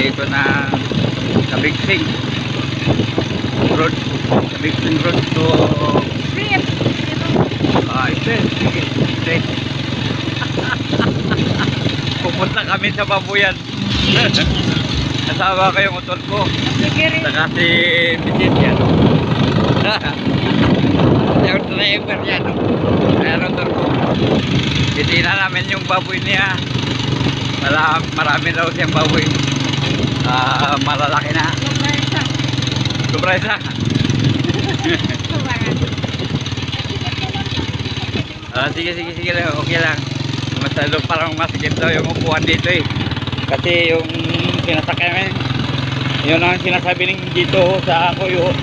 dito na Kabigsing Road Kabigsing Road to Rip! Ah, ito eh. Sige, ito eh. Pupunta kami sa babuyan. Kasama ko yung utol ko. Saka si Bisit yan. yung driver yan. Ayan utol ko. Titina namin yung baboy niya. Wala, marami daw siyang baboy. Ah, malalaki na. Sobra isa. Ah, sige, sige, sige lang. Okay lang. Masyado parang masikip daw yung upuan dito eh. Kasi yung sinasakay namin, yun ang sinasabi ng dito sa ako yung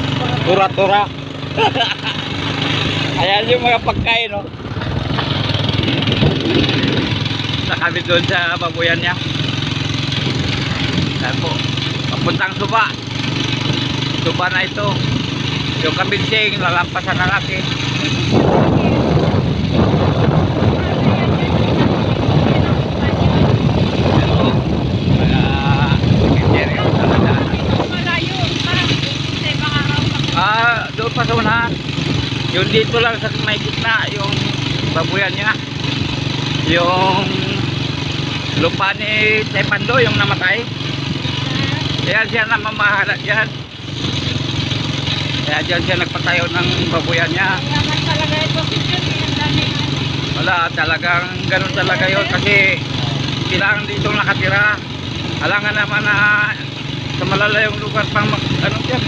tura-tura. Ayan yung mga pagkain, no? Sa kami doon sa babuyan niya. Saan po? Papuntang suba. Suba na ito. Yung kabinsing, lalampasan na natin. Ah, doon pa sa unahan. Yung dito lang sa may gitna, yung babuyan niya. Yung lupa ni Tepando, yung namatay. Kaya siya na mamahala dyan. Kaya dyan siya nagpatayo ng babuyan niya. Wala, talagang ganun talaga yun kasi kailangan dito nakatira. Alangan naman na sa malalayong lugar pang mag, ano yan.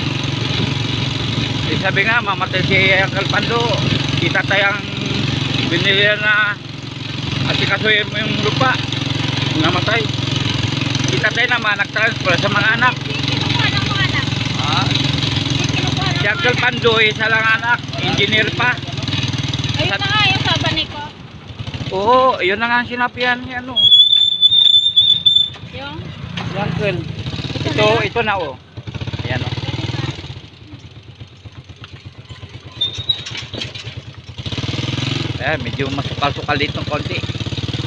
Eh, sabi nga, mamatay si Uncle Pando. Kita tayang binili na at ikasuyin mo yung lupa. Namatay. Kita tayo naman, nag-transfer sa mga anak. Ah, si Uncle anak. Pando, isa lang anak. Engineer pa. Ayun na nga yung sabani ko. Oo, yun na nga ang sinapihan niya, ano. Yung. Si Uncle. Ito, Ito, na. ito na oh. Ayan oh. Ayan, medyo masukal-sukal dito ng konti.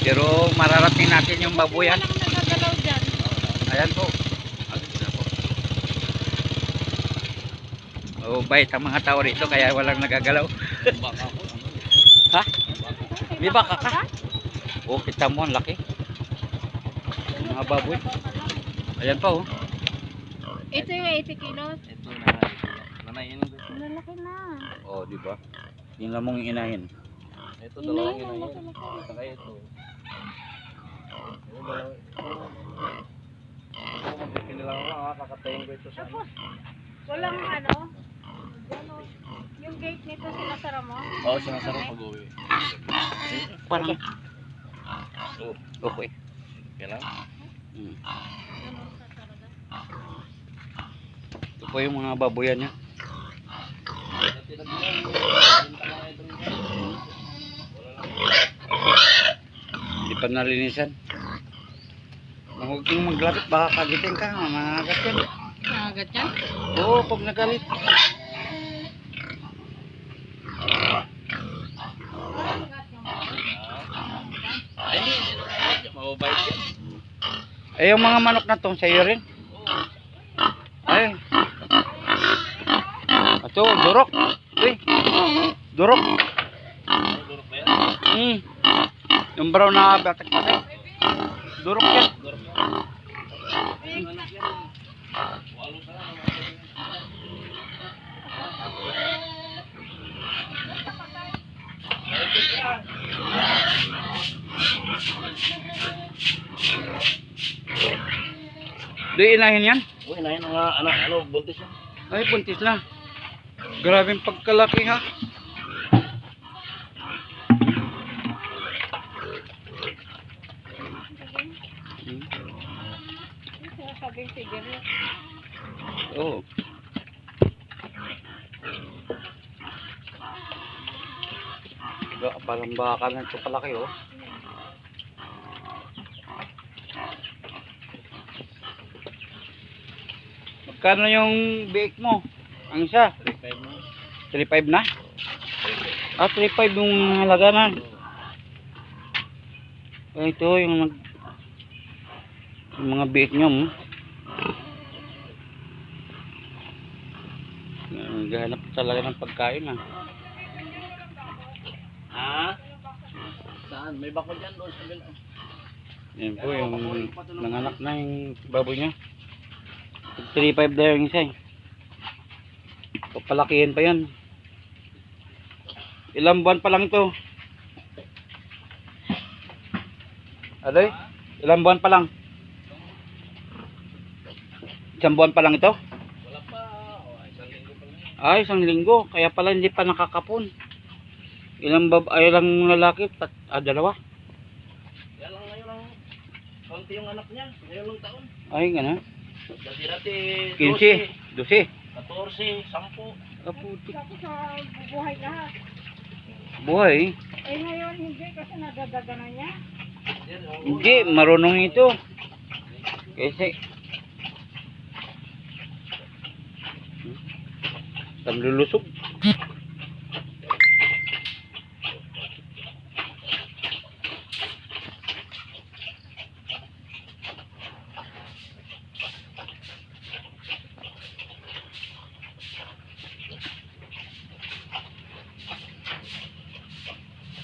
Pero mararating natin yung babuyan. Ayan po. Oh, bait ang mga tao rito kaya walang nagagalaw. ha? May baka ka? Oh, kita mo ang laki. Mga baboy. Ayan pa oh. Ito yung 80 kilos. Ito na. Nanayin ko. Lalaki na. Oh, di ba? Yun lang mong inahin. Ito dalawang Inahin, laki-laki. Saka ito. Ito lang ako. ah, Kakatayin ko ito sa Tapos, walang ano, ano, yung gate nito sinasara mo. Oo, sinasara pag uwi. Parang Oh, okay. okay lang. Hmm. Ano. Ito po yung mga baboyan niya. Hindi pa nalinisan. Huwag kang maglalit, baka kagitin ka, mamagat yan. Agad yan? Oo, pag nagalit. Eh, yung mga manok na to, sa'yo rin. Ay. Ito, durok. Uy. Durok. Durok ba yan? Hmm. Yung brown na batak-batak. Durok yan. Di inahin yan. Uy, nahin nga anak, ano, buntis yan. Ay, puntis na. Grabing pagkalaki ha. Oo. Baka na ito palaki oh. Kano yung biik mo? Ang isa? 3.5 na. 3.5 na? Ah, 3.5 yung halaga na. Oh. Ito yung nag... Yung mga biik nyo mo. Naghahanap talaga ng pagkain ah. Ha? Saan? May bako dyan doon sa bilo. Yan po yung nanganak na yung baboy niya. 3.5 daw yung isa eh. Papalakihin pa yan. Ilang buwan pa lang ito? Aday? Ilang buwan pa lang? Isang buwan pa lang ito? Wala pa. O, isang linggo pa lang. Ay, isang linggo. Kaya pala hindi pa nakakapon. Ilang bab ay ilang lalaki? Tat ah, dalawa? Yan lang ngayon ang konti yung anak niya. Ngayon lang taon. Ay, gana. Dati-dati 15, 12. 14, 10. Kaputi. Tapos sa bubuhay lahat. Buhay. Eh ngayon hindi kasi nadadaga na niya. Hindi, marunong ito. Kasi Tamlulusog.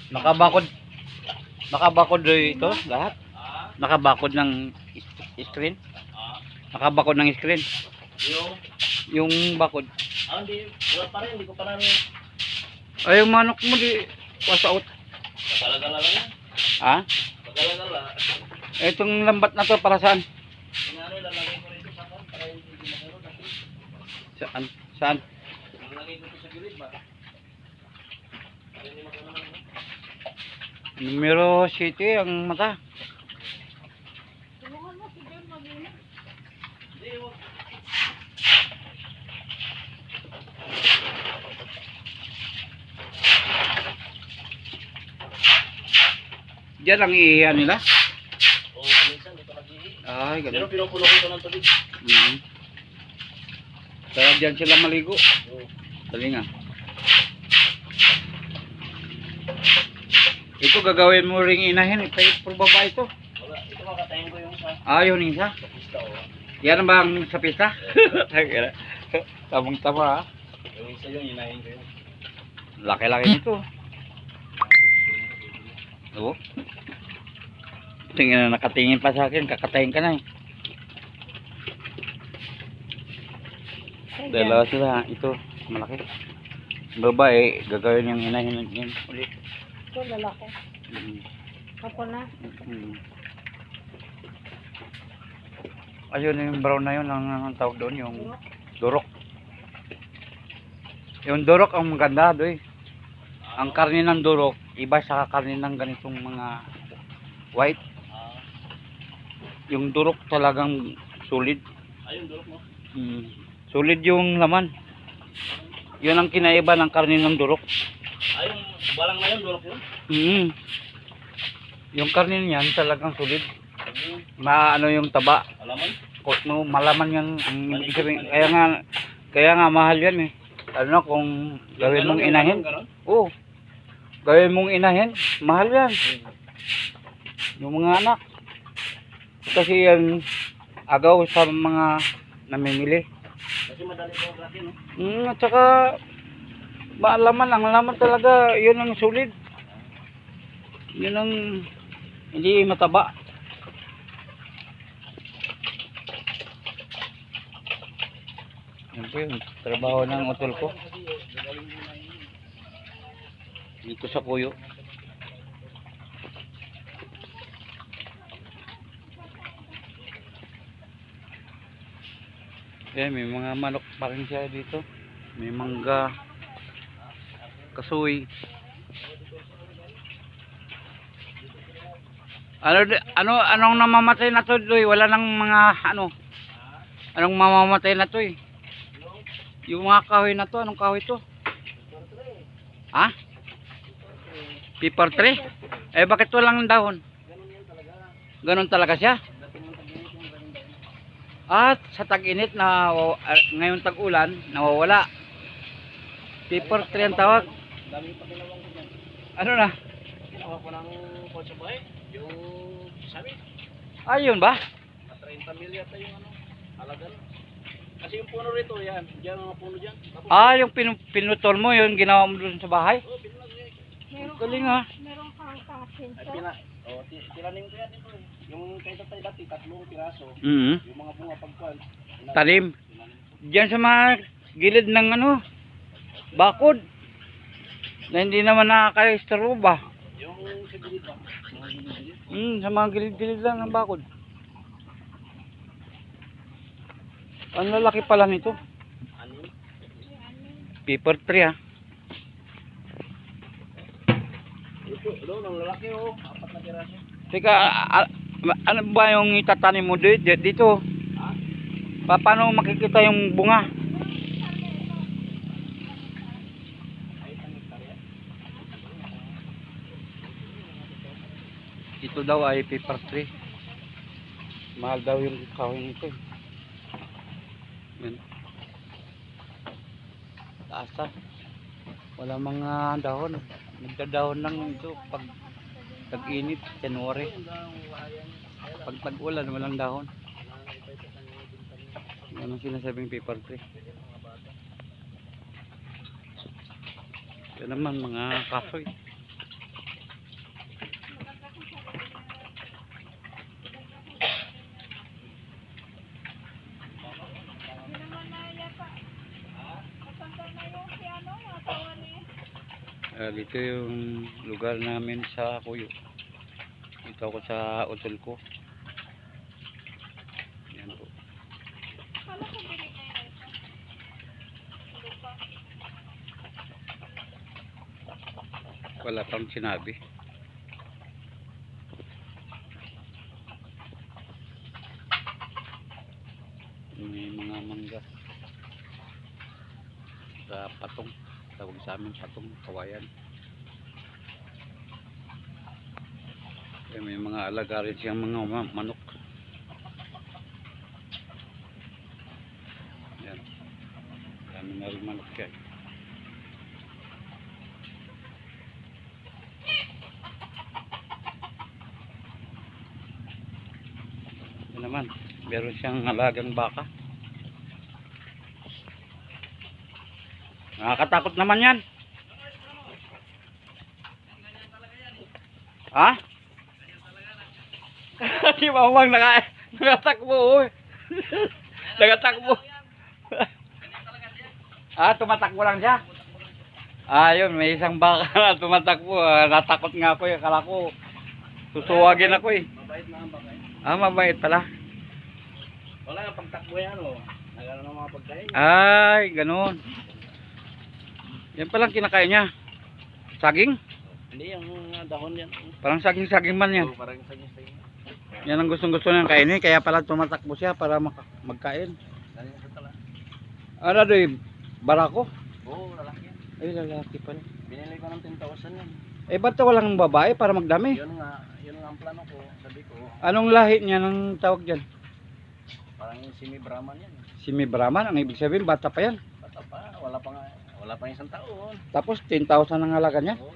Nakabakod Nakabakod ito lahat. Ah, Nakabakod ng screen. Nakabakod ng screen. Yung, Yung bakod. ah, hindi. Wala pa rin. Hindi ko pa namin. Ay, yung manok mo di was out. Pagala-gala lang yan. Ha? Pagala-gala. Itong lambat na to para saan? Ko. Kasi, Saan? Saan? lalagay ko ito sa gilid ba? Para hindi magkaroon ng ano. Numero 7 ang mata. Diyan ang iiyan nila. Oo, minsan dito nag-ihi. Ay, Pero ganun. pinupuno ko ito ng tubig. Mhm. Kaya diyan sila maligo. Oo. Dali nga. Ito gagawin mo ring inahin. Ito por babae ito. Wala. Ito kakatayin ko yung sa Ayaw isa. sa pista. Oh. Yan ba ang sa pista? Tamang tama ha. Yung isa yung inahin ko yun. Laki-laki nito. Oo. Tingnan na nakatingin pa sa akin, kakatayin ka na eh. Dalawa sila, ito, malaki. Babae, gagawin yung inahin yun ulit. Ito lalaki. Mm. Ako na. Mm. Ayun yung brown na yun, ang, ang tawag doon, yung durok. Yung durok ang maganda doy. Ang karne ng durok, iba sa karne ng ganitong mga white. Yung durok talagang solid. ayun, durok mo. Mm. Solid yung laman. Yun ang kinaiba ng karne ng durok. Ayun, balang na yun, durok yun. Mm. Yung karne niyan talagang solid. Ayun, Maano yung taba. alaman. Kot mo malaman yan ang ibig sabihin. Kaya nga kaya nga mahal yan eh. Ano na kung gawin mong inahin. Oo. Gawin mong inahin, mahal yan. Yung mga anak. Kasi yan agaw sa mga namimili. Kasi madali ang laki, no? Mm, at saka maalaman ang laman talaga yun ang sulit. Yun ang hindi mataba. Yan po yun, trabaho ng utol ko. Dito sa kuyo. Eh, may mga manok pa rin siya dito. May mangga, kasoy. Ano ano anong namamatay na to, Doy? Wala nang mga ano. Anong mamamatay na to eh? Yung mga kahoy na to, anong kahoy to? Ha? Paper tree? Eh bakit walang dahon? Ganon talaga siya? At sa tag-init na uh, ngayon tag-ulan, nawawala. Paper tree ang tawag. Dami pa ginawang ko dyan. Ano na? Ginawa ko ng kotse boy. Yung sabi, Ayun ba? na 30 mil yata yung ano, halaga. Kasi yung puno rito, yan. Diyan mga puno dyan. Tapos, Ah, yung pinu pinutol mo, yung ginawa mo doon sa bahay? oh, pinag- Meron Galing, kang, ah. meron kang Ay, kasinso. pina, oh, ti- tiranin ko yan dito eh. Yung kay tatay dati, tatlong piraso. Mm Yung mga bunga pagkuhan. tinanim- Talim. tinanim. Diyan sa mga gilid ng ano, bakod. Na hindi naman nakaka-estero ba? Yung sa gilid ba? Hmm, sa mga gilid-gilid lang ng bakod. Ang lalaki pala nito. Ano? Paper tree ah. Doon, ang lalaki oh. Apat na piraso. Teka, ano ba yung itatanim mo di- di- dito? Ha? Pa, paano makikita yung bunga? Ay, isang hektar yan. Ito daw ay paper tree. Mahal daw yung kahoy nito. eh. Yan. Taas ah. Wala mga dahon. Nagdadahon lang ito pag tag-init, January. Pag tag-ulan, walang dahon. Ang sinasabing paper tree. Yan naman mga kahoy. Hindi naman na yata. Matanda na yung si ano, yung asawa ni. Ah, dito yung lugar namin sa Kuyo. Dito ako sa hotel ko. Yan po. Wala pang sinabi. May mga mangga. Sa patong. Tawag sa amin patong. Kawayan. Eh, may mga alaga rin siyang mga ma- manok. Yan. Dami na rin manok yan. Yan naman. Meron siyang alagang baka. Nakakatakot naman yan. Ha? Si Mamang naka, nakatakbo. nakatakbo. ah, tumatakbo lang siya. Ah, yun, may isang baka na tumatakbo. Ah, natakot nga ako eh. Akala ko, susuwagin ako eh. Mabait na ang bakay. Ah, mabait pala. Wala nga pagtakbo yan oh. Nagano ng mga pagkain. Ay, ganun. Yan palang kinakain niya. Saging? Hindi, yung uh, dahon yan. Parang saging-saging man yan. Parang saging-saging. Yan ang gustong gusto niyang kainin. Kaya pala tumatakbo siya para magkain. Ano doy? Barako? Oo, lalaki. Ay, lalaki pala. Binili ko ng 10,000 yan. Eh, ba't walang babae para magdami? Yun nga, yun nga ang plano ko. Sabi ko, Anong lahi niya ng tawag dyan? parang yung simi Brahman yan. Si May Brahman, ang ibig sabihin, bata pa yan. Bata pa, wala pa nga, wala pa isang taon. Tapos 10,000 ang halaga niya. Oo.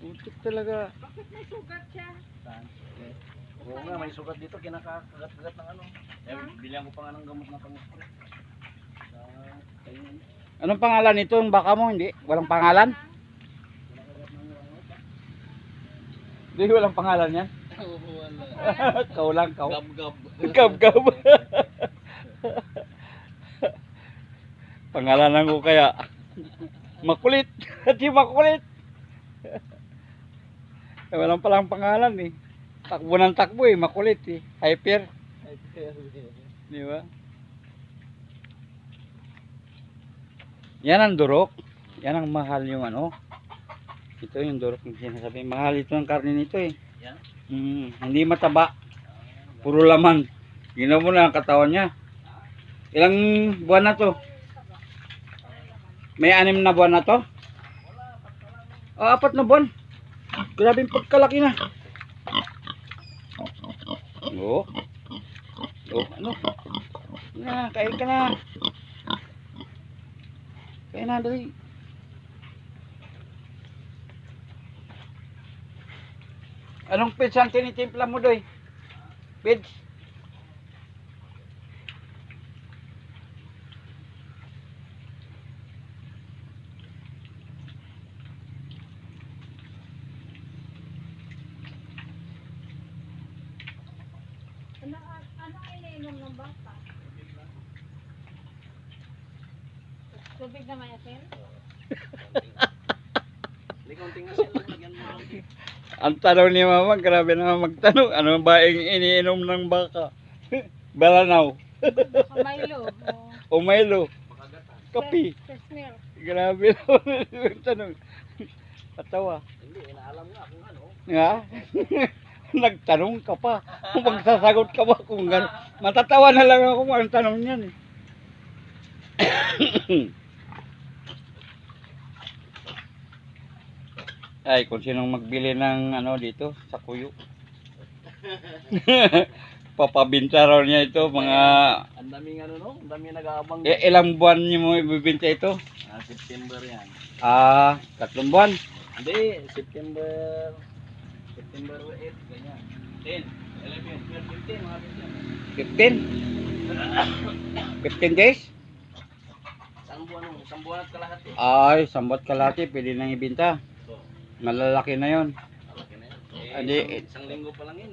Utik talaga. Bakit may sugat siya? Saan? Okay. Oo nga, may sugat dito, kinakagat-kagat ng ano. Eh, bilihan ko pa nga ng gamot na pang-spray. Kainan. Anong pangalan nito? Yung baka mo, hindi? Walang pangalan? Hindi, walang pangalan yan. Oo, wala. kau lang, kau. Gab-gab. Gab, Pangalanan ko kaya. Makulit. Yung makulit. eh, walang palang pangalan eh. Takbo ng takbo eh. Makulit eh. Hyper. Di ba? Yan ang durok. Yan ang mahal yung ano. Ito yung durok yung sinasabi. Mahal ito ang karne nito eh. Yan. Mm, hindi mataba. Puro laman. Ginawa mo na ang katawan niya. Ilang buwan na to? May anim na buwan na to? Ah, apat na buwan. Grabe yung pagkalaki na. Oo. Oh, ano? Na, kain ka na. Kain na, dali. Anong pits ang tinitimpla mo, Doy? Pits? Tubig na may asin? Hindi, konting asin lang. Lagyan mo lang. Ang tanong ni mama, grabe naman magtanong. Ano ba yung iniinom ng baka? Balanaw. Baka Milo. O O Milo. Makagatan. Kapi. fresh milk. Grabe naman yung tanong. Katawa. Hindi, inaalam nga kung ano. Nga? Nagtanong ka pa. Kung magsasagot ka ba kung gano'n. Matatawa na lang ako kung ang tanong niyan eh. Ay, kung sinong magbili ng ano dito, sa kuyo. Papabinta raw niya ito, mga Ang daming ano no? Ang daming nag-aabang. eh, ilang buwan niyo mo ibibinta ito? Ah, September yan. Ah, tatlong buwan. Hindi, September... September 8, ganyan. 10, 11, 12, 15, mga 15? 15 days? Isang buwan, isang buwan at kalahati. Ay, sambot kalati, pwede nang ibinta. Malalaki na yon. malaki na yan. Eh, Hindi, isang, eh. isang linggo pa lang yun.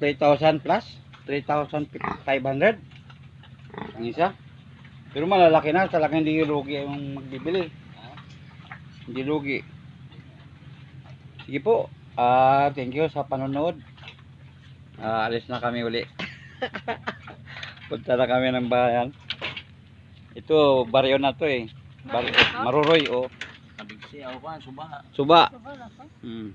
3,000 plus? 3,500? Ang isa? Pero malalaki na, talagang hindi lugi yung magbibili. Ha? Hindi lugi. Sige po. Ah, thank you sa panonood. Ah, alis na kami uli. Punta na kami ng bayan. Ito, baryo na to eh. Bar Maruroy, oh. Siya ako kan, suba. Suba. Hmm.